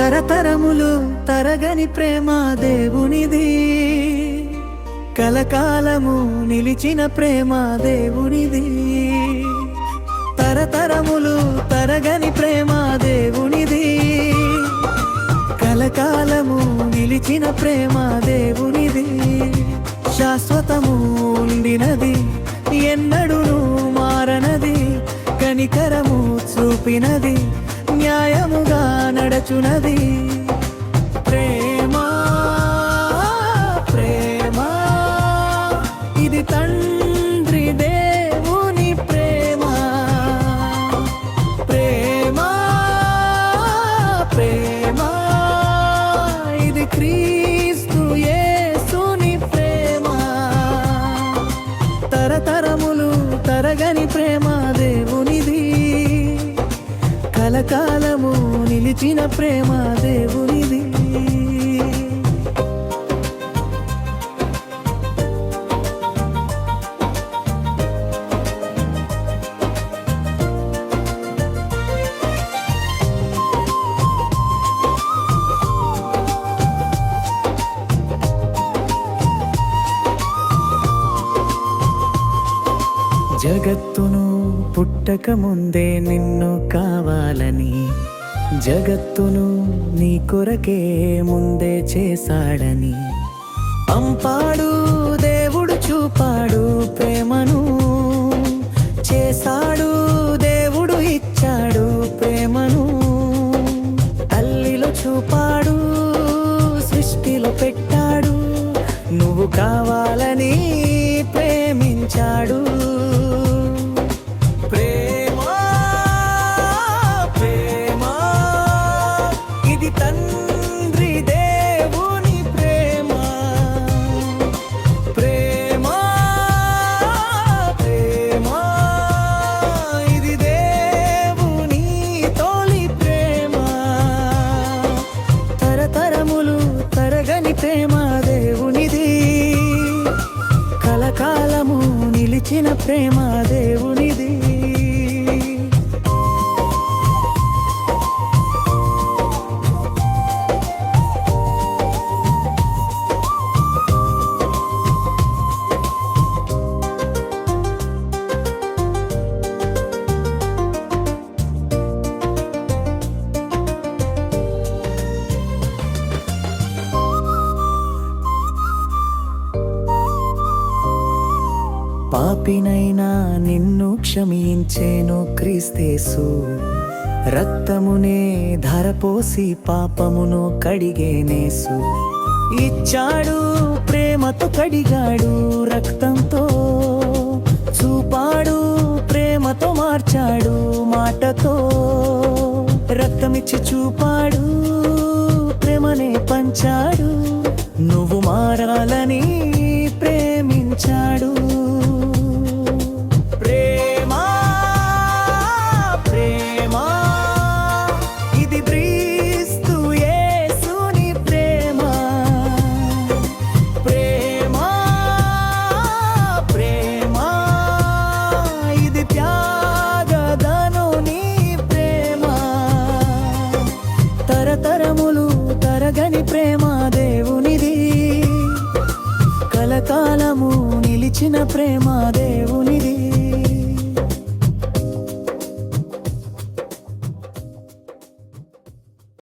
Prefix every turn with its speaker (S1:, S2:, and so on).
S1: తరతరములు తరగని ప్రేమ దేవునిది. కలకాలము నిలిచిన ప్రేమ దేవునిది. తరతరములు తరగని ప్రేమ దేవునిది. కలకాలము నిలిచిన ప్రేమ దేవునిది. శాశ్వతము ఉండినది ఎన్నడును మారనది కనికరము చూపినది న్యాయముగా నడచునది కలకాలము నిలిచిన ప్రేమ దేవునిది. జగత్తును పుట్టక ముందే నిన్ను కావాలని జగత్తును నీ కొరకే ముందే చేశాడని. పంపాడు దేవుడు చూపాడు ప్రేమను ఇచ్చిన ప్రేమ దేవునిది. పాపినైనా నిన్ను క్షమించేను క్రీస్తేసు. రక్తమునే ధరపోసి పాపమును కడిగేనేసు. ఇచ్చాడు ప్రేమతో కడిగాడు రక్తంతో చూపాడు ప్రేమతో మార్చాడు మాటతో రక్తమిచ్చి చూపాడు ప్రేమనే పంచాడు. నువ్వు మారాలని ఇచ్చిన ప్రేమ దేవు